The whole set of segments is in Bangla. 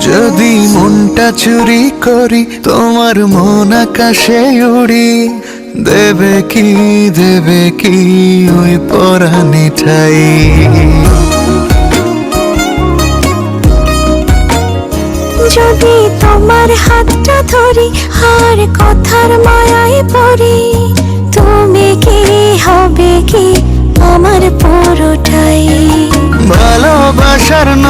যদি মনটা চুরি করি তোমার মন আকাশে উড়ি। দেবে কি দেবে কি ওই পরানি ঠাই। যদি তোমার হাতটা ধরি আর কথার মায়ায় পড়ি তুমি কি হবে কি আমার পুরোটাই। ভালোবাসার যেদিকে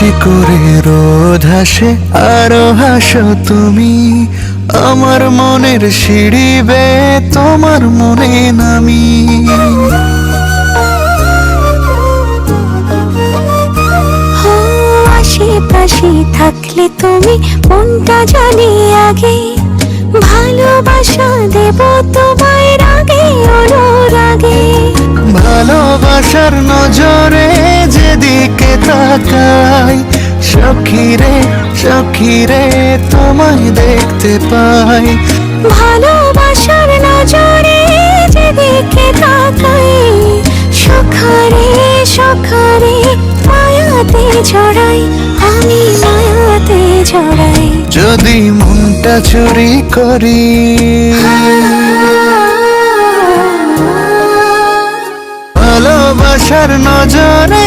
মিষ্টি করে রোদ হাসে আরও হাসো তুমি। আমার মনের সিঁড়ি বে তোমার মনে নামি। আশেপাশে থাকলে তুমি মনটা জানি আগে। ভালোবাসা দেব তোমায় রাগে অনুরাগে। ভালোবাসার নজরে যেদিকে তাকাই সখিরে সখিরে তোমায় দেখতে পাই। ভালোবাসার নজরে যেদিকে তাকাই সখারে সখারে মায়াতে জড়াই আমি মায়াতে জড়াই যদি মনটা চুরি করি। ভালোবাসার নজরে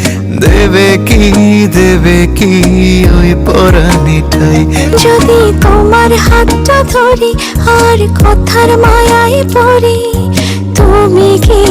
দেবে কি দেবে কি ওই পরা ঠাই? যদি তোমার হাতটা ধরি, আর কথার মায়ায় পড়ি, তুমি কি